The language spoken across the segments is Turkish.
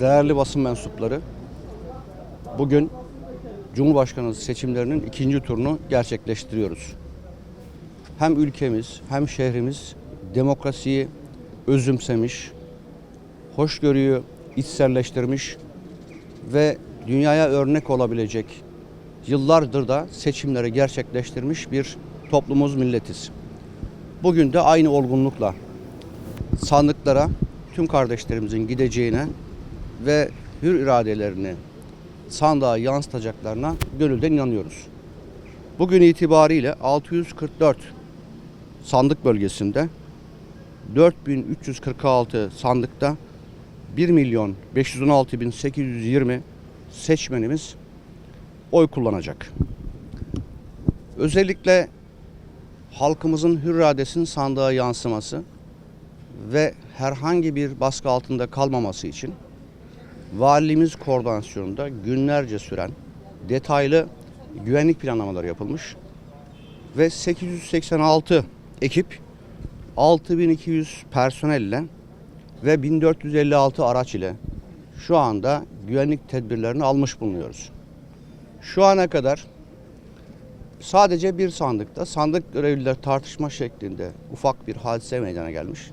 değerli basın mensupları, bugün Cumhurbaşkanı seçimlerinin ikinci turunu gerçekleştiriyoruz. Hem ülkemiz hem şehrimiz demokrasiyi özümsemiş, hoşgörüyü içselleştirmiş ve dünyaya örnek olabilecek yıllardır da seçimleri gerçekleştirmiş bir toplumuz, milletiz. Bugün de aynı olgunlukla sandıklara tüm kardeşlerimizin gideceğine ve hür iradelerini sandığa yansıtacaklarına gönülden inanıyoruz. Bugün itibariyle 644 sandık bölgesinde 4346 sandıkta 1 milyon 516 bin 820 seçmenimiz oy kullanacak. Özellikle halkımızın hür iradesinin sandığa yansıması ve herhangi bir baskı altında kalmaması için valiliğimiz koordinasyonunda günlerce süren detaylı güvenlik planlamaları yapılmış ve 886 ekip 6200 personelle ve 1456 araç ile şu anda güvenlik tedbirlerini almış bulunuyoruz. Şu ana kadar sadece bir sandıkta sandık görevliler tartışma şeklinde ufak bir hadise meydana gelmiş.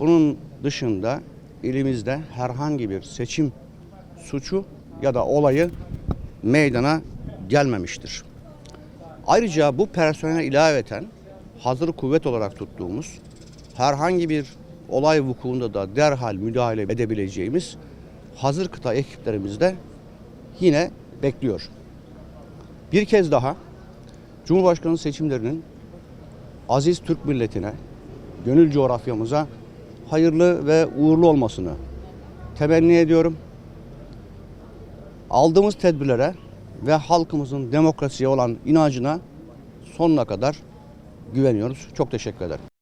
Bunun dışında ilimizde herhangi bir seçim suçu ya da olayı meydana gelmemiştir. Ayrıca bu personel ilaveten hazır kuvvet olarak tuttuğumuz herhangi bir olay vukuunda da derhal müdahale edebileceğimiz hazır kıta ekiplerimiz de yine bekliyor. Bir kez daha Cumhurbaşkanı seçimlerinin aziz Türk milletine, gönül coğrafyamıza hayırlı ve uğurlu olmasını temenni ediyorum. Aldığımız tedbirlere ve halkımızın demokrasiye olan inancına sonuna kadar güveniyoruz. Çok teşekkür ederim.